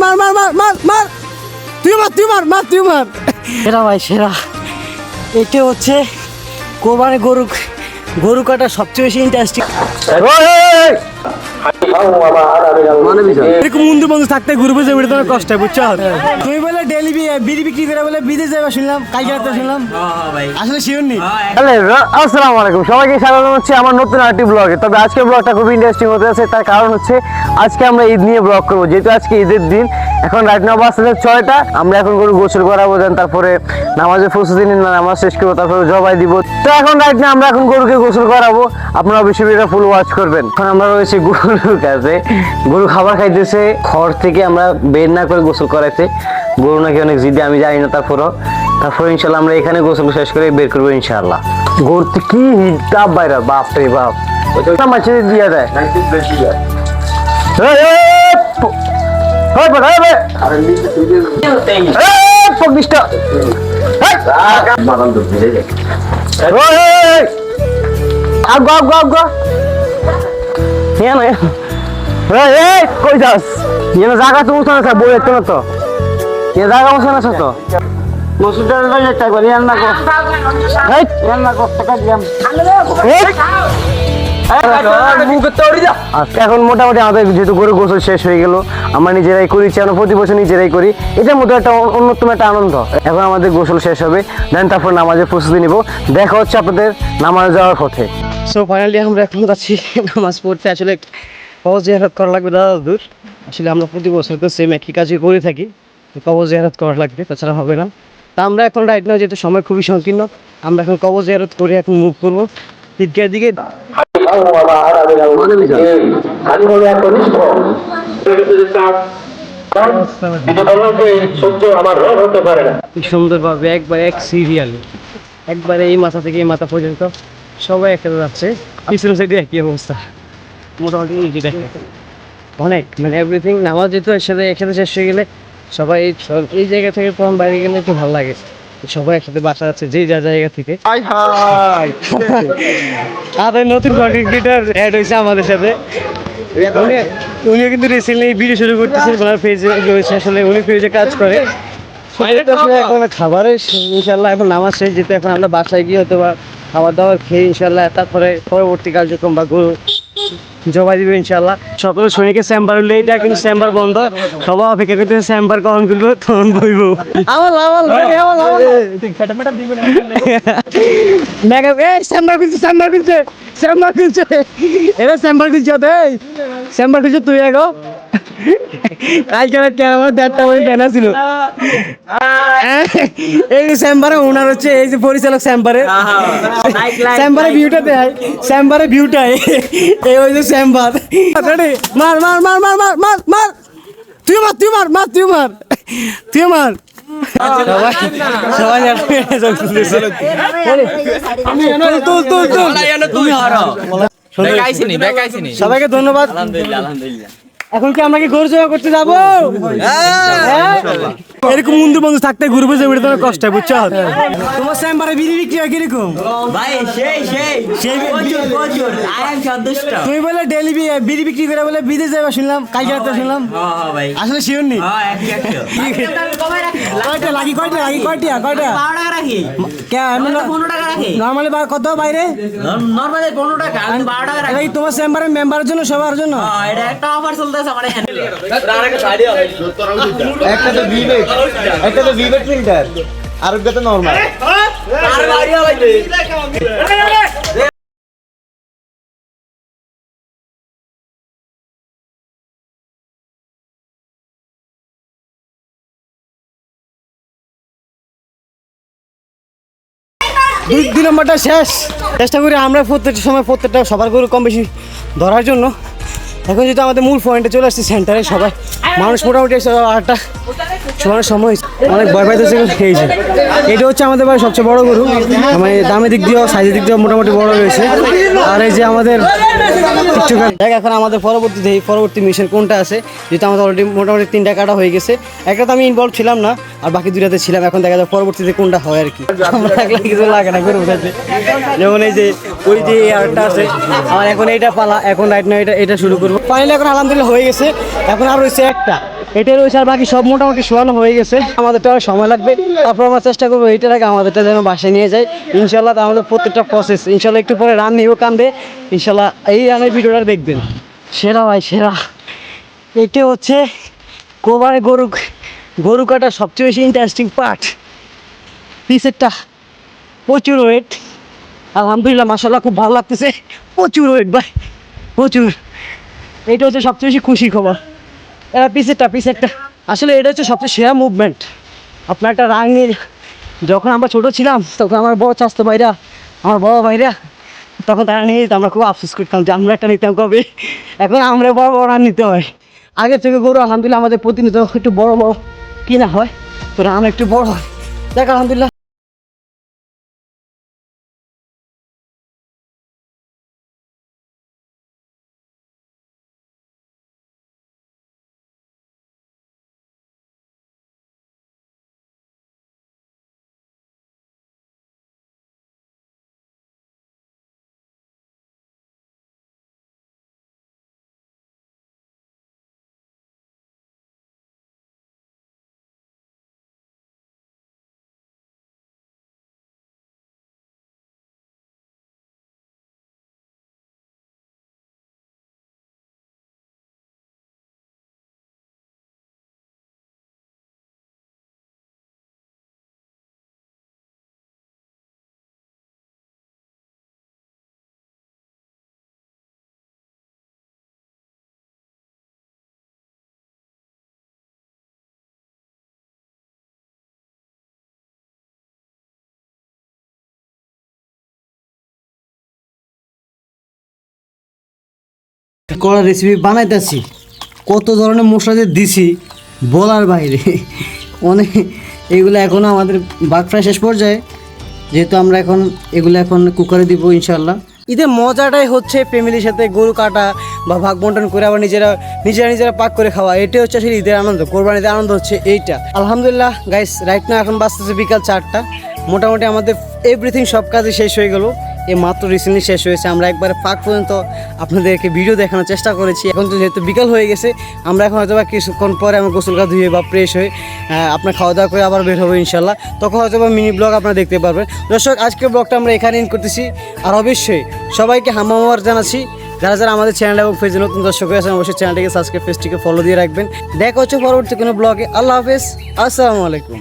মার মার মার মার মার মার তুই মার। তুই মার মার তুই মার সেরা ভাই সেরা। এটা হচ্ছে কোরবানি গরু গরু কাটা সবচেয়ে বেশি ইন্টারেস্টিং এরকম বন্ধু বন্ধু থাকতে ঘুরবো যে তোমার কষ্ট বুঝছ? তুমি বলে ডেলি বিড়ি বিক্রি করে বলে বিদেশ যাবে শুনলাম কালকে রাতে শুনলাম। আসলে শিওর নেই আসসালামু আলাইকুম। সবাইকে স্বাগত হচ্ছে আমার নতুন আরেকটি ব্লগে তবে আজকের ব্লগটা খুব ইন্টারেস্টিং হতে আছে তার কারণ হচ্ছে আজকে আমরা ঈদ নিয়ে ব্লগ করব। যেহেতু আজকে ঈদের দিন এখন রাত নয় বাজতে ছয়টা আমরা এখন গরু গোসল করাবো দেন তারপরে নামাজের প্রস্তুতি নিন নামাজ শেষ করব তারপরে জবাই দিব। তো এখন রাত না আমরা এখন গরুকে গোসল করাবো। আপনারা অবশ্যই ভিডিওটা ফুল ওয়াচ করবেন। এখন আমরা রয়েছে গরুর কাছে। গরু খাবার খাইতেছে খড় থেকে আমরা বের না করে গোসল করাইতে গরু নাকি অনেক জিদি আমি জানি না তারপরও। তারপর ইনশাল্লাহ আমরা এখানে গোসল শেষ করে বের করব ইনশাল্লাহ। ঘুরতে কি হিটাপ বাইরা বাপ। রে বাপ মাছে দিয়ে। দেয় কই যাস? জায়গা তো উঠে না বই একটু না তো ইয়ে জায়গা উঠে না তো। মসুরটা লই যাচ্ছে একবার ইয়ান না কো না আচ্ছা, এখন মোটামুটি আমাদের যেহেতু গরু গোসল শেষ হয়ে গেল আমরা নিজেরাই আমরা প্রতি বছর নিজেরাই করি। এটার মধ্যে একটা অন্যতম একটা আনন্দ। এখন আমাদের গোসল শেষ হবে দেন তারপর নামাজের প্রস্তুতি নিব। দেখা হচ্ছে আপনাদের নামাজ যাওয়ার পথে। সো ফাইনালি আমরা এখন যাচ্ছি নামাজ পড়তে। আসলে কবজ জিয়ারত করা লাগবে দাদা দূর। আসলে আমরা প্রতি বছর তো সেম একই কাজই করে থাকি। তো কবজ জিয়ারত করা লাগবে তাছাড়া হবে না। তা আমরা এখন রাইট নাও যেহেতু সময় খুবই সংকীর্ণ আমরা এখন কবজ জিয়ারত করে এখন মুভ করব। দিকে একবার এই মাথা থেকে এই মাথা পর্যন্ত সবাই একসাথে যাচ্ছে। পিছনের সাইডে একই অবস্থা? মোটামুটি অনেক মানে এভরিথিং নামাজ যেহেতু একসাথে একসাথে শেষ হয়ে গেলে সবাই এই জায়গা থেকে তখন বাইরে গেলে একটু ভালো লাগে। সবাই একসাথে বাসা আছে যে যা জায়গা থেকে। আর নতুন কন্টেন্ট ক্রিয়েটার অ্যাড হয়েছে আমাদের সাথে। উনিও কিন্তু রিসেন্টলি ভিডিও শুরু করতেছেন ওনার পেজে রয়েছে আসলে উনি পেজে কাজ করে। খাবারের ইনশাল্লাহ এখন নামাজ শেষ যেতে এখন আমরা বাসায় গিয়ে হয়তো বা খাবার দাবার খেয়ে ইনশাল্লাহ তারপরে পরবর্তী কার্যক্রম বা জমা দিবে ইনশাল্লাহ সকল সৈনিকের চেম্বার হলে এটা কিন্তু চেম্বার বন্ধ। সবাই অপেক্ষা করতেছে চেম্বার কখন খুলবো তখন বইব। আমার আমার আমার আমার মেগা এই চেম্বার খুলছে চেম্বার খুলছে চেম্বার খুলছে। এরা চেম্বার খুলছে এই চেম্বার খুলছে তুই এগো। কালকে আমার দেড়টা ছিল। এই ওনার হচ্ছে এই যে পরিচালক চেম্বারে। চেম্বারে ভিউটা দেয় চেম্বারে ভিউটা এই ওই যে মার মার মার মার মার মার মার। তুই মার তুই মার মার তুই মার। তুই মার। সবাই সবাই তুল তুল তুল এখন কি আমরা কি গরু জমা করতে যাব? হ্যাঁ? এরকম বন্ধু বন্ধু থাকতে ঘুরবো যে তোমার কষ্ট বুঝছ? তোমার চেম্বারে বিড়ি বিক্রি হয় কীরকম? ভাই সেই সেই। সেই প্রচুর প্রচুর। আই এম সন্তুষ্ট। তুমি বলে ডেলি বিড়ি বিক্রি করে বলে বিদেশ যাবে শুনলাম কালকে রাতে শুনলাম। হ্যাঁ হ্যাঁ ভাই। আসলে শিওর একশো কয়টা লাগি কয়টা লাগি কয়টা কয়টা? বারো টাকা রাখি। পনেরো টাকা রাখি। নর্মালি কত বাইরে? নর্মালি পনেরো টাকা বারো টাকা রাখি। তোমার চেম্বারের মেম্বারের জন্য সবার জন্য? হ্যাঁ, এটা একটা অফার এখানে একটা তো একটা আর একটা নরমাল দুই নম্বরটা শেষ। চেষ্টা করি আমরা প্রত্যেকটা সময় প্রত্যেকটা সবার গরু কম বেশি ধরার জন্য। এখন যেহেতু আমাদের মূল পয়েন্টে চলে আসছে সেন্টারে সবাই, মানুষ মোটামুটি আটটা শোয়ানোর সময় অনেক ভয় পাইতেছে যে এটা হচ্ছে আমাদের বাড়ির সবচেয়ে বড় গরু। মানে দামের দিক দিয়েও সাইজের দিক দিয়েও মোটামুটি বড় রয়েছে। আর এই যে আমাদের দেখ এখন আমাদের পরবর্তীতে এই পরবর্তী মিশন কোনটা আছে? যেহেতু আমাদের অলরেডি মোটামুটি তিনটা কাটা হয়ে গেছে। একটা তো আমি ইনভলভ ছিলাম না, আর বাকি দুটাতে ছিলাম। এখন দেখা যাক পরবর্তীতে কোনটা হয় আর কি। আমরা কিছু লাগে না গরু যেমন এই যে ওই যে আরটা আছে। আমার এখন এইটা পালা, এখন রাইট না এটা এটা শুরু করব। ফাইনালি এখন আলহামদুলিল্লাহ হয়ে গেছে। এখন আর রয়েছে একটা। এটা রয়েছে আর বাকি সব মোটামুটি শোয়ানো হয়ে গেছে। আমাদেরটা আর সময় লাগবে। তারপর আমরা চেষ্টা করব এইটার আগে আমাদেরটা যেন বাসায় নিয়ে যাই ইনশাল্লাহ আমাদের প্রত্যেকটা প্রসেস ইনশাল্লাহ একটু পরে রান নিয়েও কানবে ইনশাল্লাহ এই রানের ভিডিওটা দেখবেন। সেরা ভাই, সেরা। এটা হচ্ছে কোবারে গরু গরু কাটার সবচেয়ে বেশি ইন্টারেস্টিং পার্ট পিসেরটা প্রচুর ওয়েট আলহামদুলিল্লাহ মাসাল্লাহ খুব ভালো লাগতেছে। প্রচুর ওয়েট ভাই, প্রচুর। এটা হচ্ছে সবচেয়ে বেশি খুশি খবর। এরা পিসেরটা পিসেরটা। আসলে এটা হচ্ছে সবচেয়ে সেরা মুভমেন্ট আপনার একটা রাঙের, যখন আমরা ছোটো ছিলাম, তখন আমার বড় চাস্তো ভাইরা, আমার বড় ভাইরা, তখন তারা নিয়ে যেত। আমরা খুব আফসোস করতাম যে আমরা একটা নিতাম কবে? এখন আমরা বড় বড় রান নিতে হয়। আগের থেকে গরু, আলহামদুলিল্লাহ, আমাদের প্রতিনিয়ত একটু বড় বড়। কিনা হয়? তো রান একটু বড় হয়। দেখ, আলহামদুলিল্লাহ। কড়া রেসিপি বানাইতেছি। কত ধরনের মশলা যে দিছি, বলার বাইরে। অনেক, এগুলো এখনও আমাদের বাঘ ফ্রাই শেষ পর্যায়ে। যেহেতু আমরা এখন, এগুলো এখন কুকারে দিব ইনশাল্লাহ ঈদের মজাটাই হচ্ছে ফ্যামিলির সাথে গরু কাটা বা ভাগ বন্টন করে আবার নিজেরা নিজেরা নিজেরা পাক করে খাওয়া। এটাই হচ্ছে আসলে ঈদের আনন্দ কোরবানিদের আনন্দ হচ্ছে এইটা। আলহামদুলিল্লাহ গাইস রাইট না এখন বাঁচতেছে বিকাল চারটা। মোটামুটি আমাদের এভরিথিং সব কাজই শেষ হয়ে গেল। এই মাত্র রিসেন্টলি শেষ হয়েছে। আমরা একবারে ফাঁক পর্যন্ত আপনাদেরকে ভিডিও দেখানোর চেষ্টা করেছি। এখন তো যেহেতু বিকাল হয়ে গেছে, আমরা এখন হয়তো বা কিছুক্ষণ পরে আমরা গোসল গা ধুয়ে বা ফ্রেশ হয়ে আপনার খাওয়া দাওয়া করে আবার বের হব ইনশাল্লাহ তখন হয়তো বা মিনি ব্লগ আপনারা দেখতে পারবেন। দর্শক, আজকের ব্লগটা আমরা এখানে ইন করতেছি। আর অবশ্যই সবাইকে হামামার জানাচ্ছি। যারা যারা আমাদের চ্যানেল এবং পেজে নতুন দর্শক আছেন, অবশ্যই চ্যানেলটিকে সাবস্ক্রাইব পেজটিকে ফলো দিয়ে রাখবেন। দেখা হচ্ছে পরবর্তী কোনো ব্লগে আল্লাহ হাফেজ। আসসালামু আলাইকুম।